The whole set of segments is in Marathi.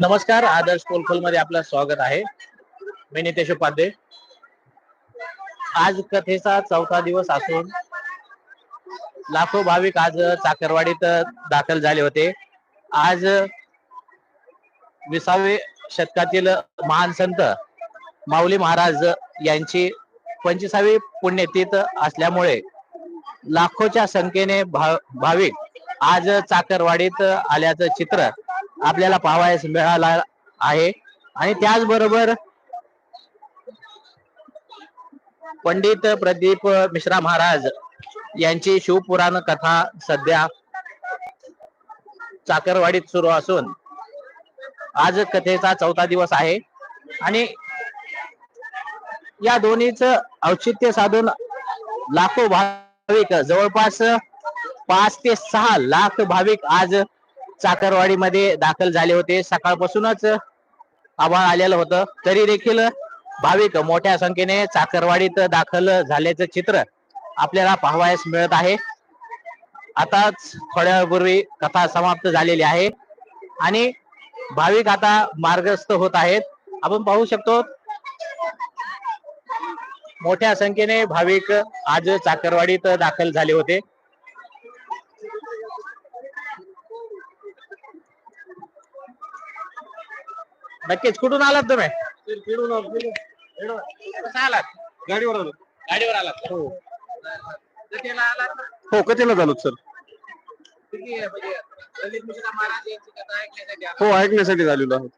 नमस्कार आदर्श कोलखोलमध्ये आपलं स्वागत आहे. मी नितेश उपाध्ये. आज कथेचा चौथा दिवस असून लाखो भाविक आज चाकरवाडीत दाखल झाले होते. आज विसावे शतकातील महान संत माऊली महाराज यांची पंचवीसावी पुण्यतीत असल्यामुळे लाखोच्या संख्येने भा- भाविक आज चाकरवाडीत आल्याचं चित्र आपल्याला पाहावयास मिळाला आहे. आणि त्याचबरोबर पंडित प्रदीप मिश्रा महाराज यांची शिवपुराण कथा सध्या चाकरवाडीत सुरू असून आज कथेचा चौथा दिवस आहे. आणि या दोन्हीच औचित्य साधून लाखो भाविक जवळपास पाच ते सहा लाख भाविक आज चाकरवाडीमध्ये दाखल झाले होते. सकाळपासूनच आभाळ आलेलं होतं. तरी देखील भाविक मोठ्या संख्येने चाकरवाडीत दाखल झाल्याचं चित्र आपल्याला पाहावयास मिळत आहे. आताच थोड्या वेळापूर्वी कथा समाप्त झालेली आहे. आणि भाविक आता मार्गस्थ होत आहेत. आपण पाहू शकतो मोठ्या संख्येने भाविक आज चाकरवाडीत दाखल झाले होते. नक्कीच कुठून आलात तुम्ही? कसं आलात? गाडीवर आलो गाडीवर आलात हो. कथेला आलात हो कथेला झालो सर. किती म्हणजे ललित मिश्रा महाराज यांची कथा ऐकण्यासाठी आलात? हो ऐकण्यासाठी झालेलो आहोत?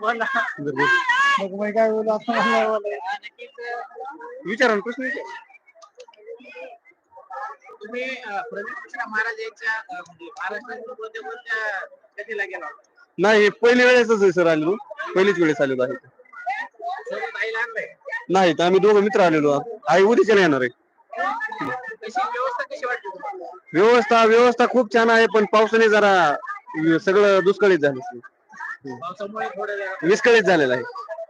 बोला. मग मी काय बोलू असं मला बोलायचं. नक्कीच विचारा ना प्रश्न विचारा. तुम्ही महाराज यांच्या म्हणजे महाराष्ट्रातील कोणत्या कोणत्या कथेला गेला होता? नाही हे पहिली वेळेसच आहे सर आलेलो पहिलीच वेळेस आलेलो आहे सोबत नाही तर आम्ही दोघं मित्र आलेलो आहोत आई उद्याच्या येणार आहे कशी व्यवस्था कशी वाटते तुम्हाला व्यवस्था व्यवस्था खूप छान आहे पण पावसाने जरा सगळं दुष्काळीत झालं. पावसामुळे थोडं जरा- विस्कळीत झालेलं आहे.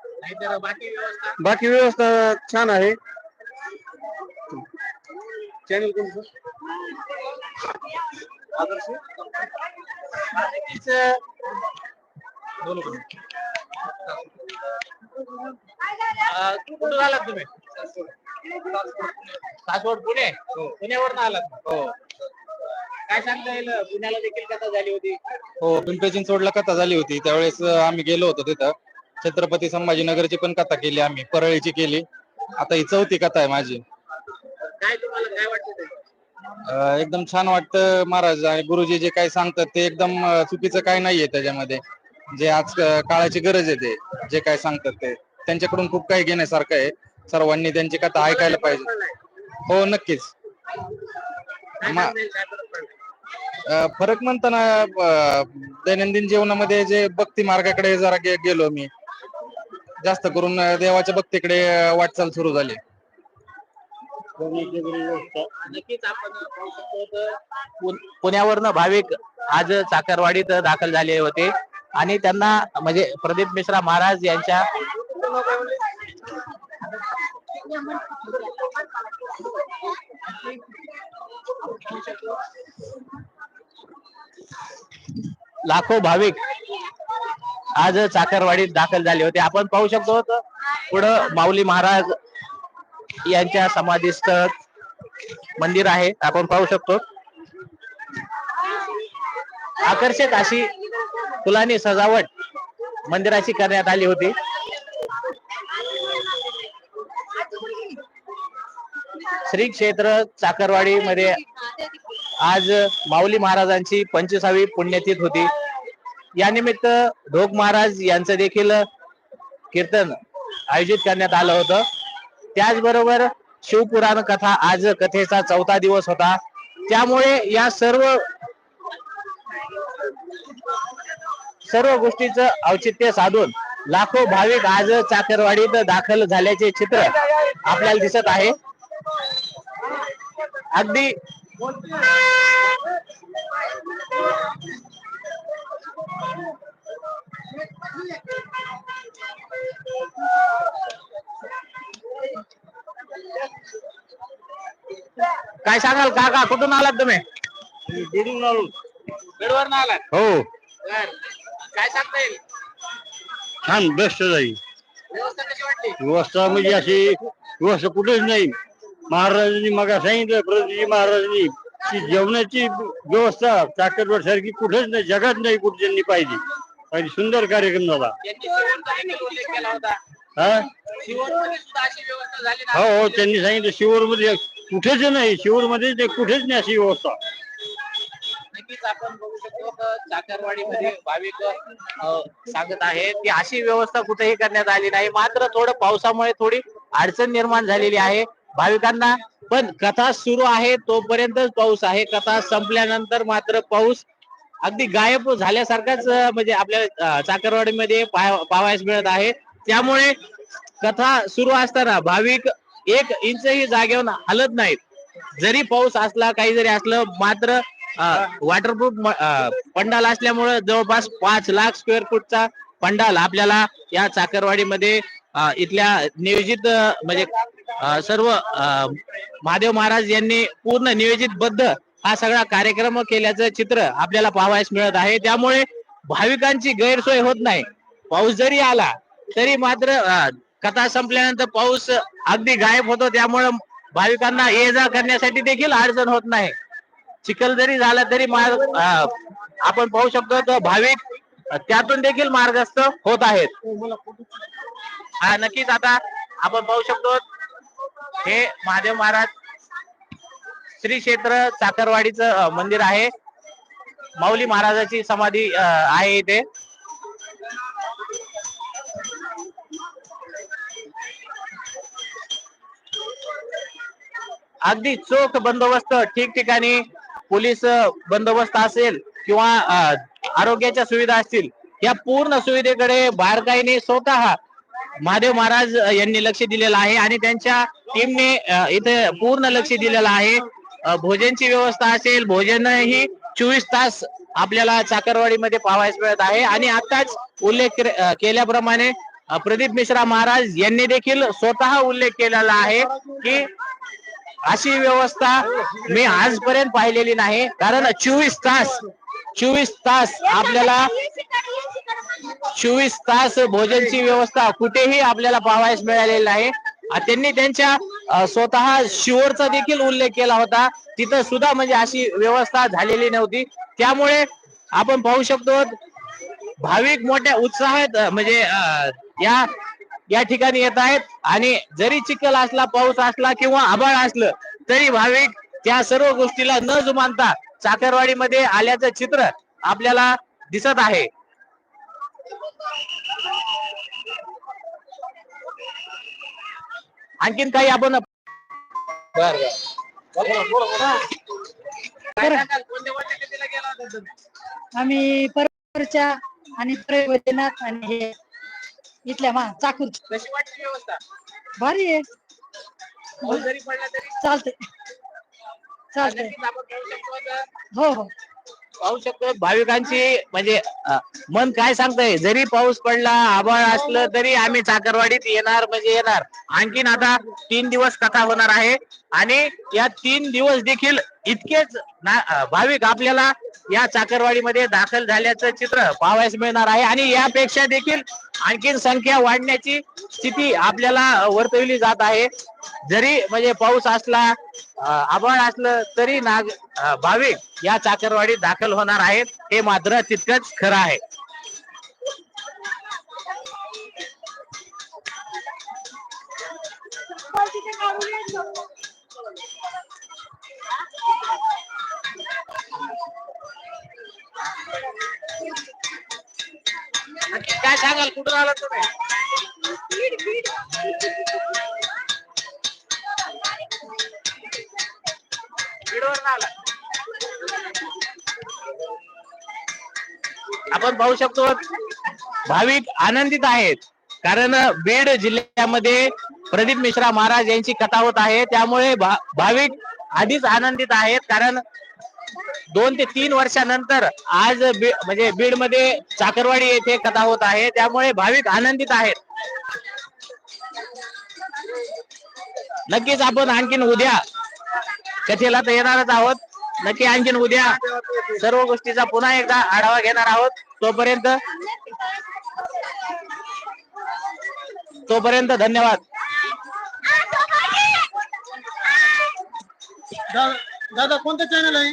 नाहीतर बाकी व्यवस्था बाकी व्यवस्था छान आहे. चॅनल कोणतं? आदर्श? नक्कीच बोलू का? अं, कुठून आलात तुम्ही? सासवड. पुणे? पुण्यावरून आलात. हो. काय सांगता येईल पुण्याला देखील कथा झाली होती. हो पिंपरी चिंचवडला कथा झाली होती. त्यावेळेस आम्ही गेलो होतो तिथं. छत्रपती संभाजीनगरची पण कथा केली आम्ही. परळीची केली. आता ही चौथी कथा आहे माझी. काय तुम्हाला काय वाटतं ते? अं, एकदम छान वाटतं महाराज. आणि गुरुजी जे काही सांगतात ते एकदम अं, चुकीचं काय नाहीये त्याच्यामध्ये. जे आज अं, काळाची गरज आहे ते जे काय सांगतात ते. त्यांच्याकडून खूप काही घेण्यासारखं आहे. सर्वांनी त्यांची कथा ऐकायला पाहिजे. हो नक्कीच. काय मा- सांगता येईल? काय फरक पडलाय? फरक म्हणताना दैनंदिन जीवनामध्ये जे भक्ती मार्गाकडे जरा गे- गेलो मी जास्त करून देवाच्या भक्तीकडे वाटचाल सुरू झाली. नक्कीच आपण पुण्यावरनं भाविक आज चाकरवाडीत दाखल झाले होते. आणि त्यांना म्हणजे प्रदीप मिश्रा महाराज यांच्या लाखो भाविक आज चाकरवाडीत दाखल झाले होते. आपण पाहू शकतो तर पुढं माऊली महाराज यांच्या समाधीस्थ मंदिर आहे. आपण पाहू शकतो. आकर्षक अशी फुलांनी सजावट मंदिराची करण्यात आली होती. श्री क्षेत्र चाकरवाडी मध्ये आज माऊली महाराजांची पंचवीसावी पुण्यतिथ होती. या निमित्त ढोक महाराज यांचं देखील कीर्तन आयोजित करण्यात आलं होतं. त्याचबरोबर शिवपुराण कथा आज कथेचा चौथा दिवस होता. त्यामुळे या सर्व सर्व गोष्टीचं औचित्य साधून लाखो भाविक आज चाकरवाडीत दाखल झाल्याचे चित्र आपल्याला दिसत आहे. अगदी काय सांगाल काका? कुठून आलात तुम्ही? बिडून आलो बेडवर आलात. हो. काय सांगता येईल? छान बेस्ट जाईल. व्यवस्था म्हणजे अशी व्यवस्था कुठेच नाही. महाराजांनी मग सांगितलं प्रभूजी महाराजांनी की जेवणाची व्यवस्था चाकरवर सारखी कुठेच नाही जगात नाही कुठे त्यांनी पाहिजे आणि सुंदर कार्यक्रम झाला. हा? हो हो त्यांनी सांगितलं शिवर मध्ये कुठेच नाही शिवर मध्ये ते कुठेच नाही अशी व्यवस्था. नक्कीच आपण बघू शकतो क चाकरवाडीमध्ये भाविक अ, सांगत आहेत की अशी व्यवस्था कुठेही करण्यात आली नाही. मात्र थोडं पावसामुळे थोडी अडचण निर्माण झालेली आहे. भाविकांना पण कथा सुरू आहे तोपर्यंतच पाऊस आहे. कथा संपल्यानंतर मात्र पाऊस अगदी गायब झाल्यासारखाच म्हणजे आपल्या चाकरवाडीमध्ये पाहा- मिळत आहे. त्यामुळे कथा सुरू असताना भाविक एक इंचही जागेवर हलत नाहीत. जरी पाऊस असला काही जरी असलं मात्र वॉटरप्रूफ पंडाल असल्यामुळे जवळपास पाच लाख स्क्वेअर फूटचा पंडाल आपल्याला या चाकरवाडीमध्ये इथल्या नियोजित म्हणजे सर्व महादेव महाराज यांनी पूर्ण नियोजितबद्ध हा सगळा कार्यक्रम केल्याचं चित्र आपल्याला पाहावयास मिळत आहे. त्यामुळे भाविकांची गैरसोय होत नाही. पाऊस जरी आला तरी मात्र कथा संपल्यानंतर पाऊस अगदी गायब होतो. त्यामुळे भाविकांना ये जा करण्यासाठी देखील अडचण होत नाही. चिखल जरी झाला तरी मार्ग आपण पाहू शकतो तो भाविक त्यातून देखील मार्गस्थ होत आहेत. हा नक्कीच आता आपण पाहू शकतो हे महादेव महाराज श्री क्षेत्र साखरवाडीचं मंदिर आहे. माऊली महाराजाची समाधी आहे इथे. अगदी चोख बंदोबस्त ठिकठिकाणी पोलीस बंदोबस्त असेल किंवा आरोग्याच्या सुविधा असतील या पूर्ण सुविधेकडे बारकाईने स्वतः महादेव महाराज यांनी लक्ष दिलेलं आहे आणि त्यांच्या टीमने इथे पूर्ण लक्ष दिलेलं आहे. भोजनची व्यवस्था असेल भोजन ही चोवीस तास आपल्याला चाकरवाडीमध्ये पाहायला मिळत आहे. आणि आताच उल्लेख केल्याप्रमाणे प्रदीप मिश्रा महाराज यांनी देखील स्वतः उल्लेख केलेला आहे की अशी व्यवस्था मी आजपर्यंत पाहिलेली नाही. कारण चोवीस तास चोवीस तास आपल्याला चोवीस तास भोजनची व्यवस्था कुठेही आपल्याला पाहायस मिळालेली नाही. त्यांनी त्यांच्या स्वतः शिवरचा देखील उल्लेख केला होता. तिथं सुद्धा म्हणजे अशी व्यवस्था झालेली नव्हती. त्यामुळे आपण पाहू शकतो भाविक मोठ्या उत्साहात म्हणजे या या ठिकाणी येत आहेत. आणि जरी चिखल असला पाऊस असला किंवा आभाळ असलं तरी भाविक त्या सर्व गोष्टीला न जुमानता चाकरवाडीमध्ये आल्याचं चित्र आपल्याला दिसत आहे. आणखीन काही आपण बर आम्ही परवरच्या आणि वैद्यनाथ आणि हे इथल्या मा चाकूर. कशी वाटली व्यवस्था? भारी आहे. पाऊस जरी पडला तरी? चालते चालते हो हो. पाहू शकतो. भाविकांची म्हणजे अ, मन काय सांगतंय? जरी पाऊस पडला आभाळ असलं तरी आम्ही चाकरवाडीत येणार म्हणजे येणार. आणखीन आता तीन दिवस कथा होणार आहे. आणि या तीन दिवस देखील इतकेच ना- भाविक आपल्याला या चाकरवाडीमध्ये दाखल झाल्याचं चित्र पाहावयास मिळणार आहे. आणि यापेक्षा देखील आणखीन संख्या वाढण्याची स्थिती आपल्याला वर्तवली जात आहे. जरी म्हणजे पाऊस असला आभाळ असलं तरी नाग भाविक या चाकरवाडीत दाखल होणार आहेत. हे मात्र तितकंच खरं आहे. नक्की काय सांगाल? कुठून आलात तुम्ही? बीडवरून आला. आपण पाहू शकतो भाविक आनंदित आहेत. कारण बीड जिल्ह्यामध्ये प्रदीप मिश्रा महाराज यांची कथा होत आहे. त्यामुळे भा- भाविक आधीच आनंदित आहेत. कारण दोन ते तीन वर्षानंतर आज बी, म्हणजे बीडमध्ये चाकरवाडी येथे कथा होत आहे. त्यामुळे भाविक आनंदित आहेत. नक्कीच आपण आणखीन उद्या कथेला तर येणारच आहोत. नक्की आणखीन उद्या सर्व गोष्टीचा पुन्हा एकदा आढावा घेणार आहोत. तोपर्यंत तोपर्यंत धन्यवाद. दादा कोणतं चॅनल आहे?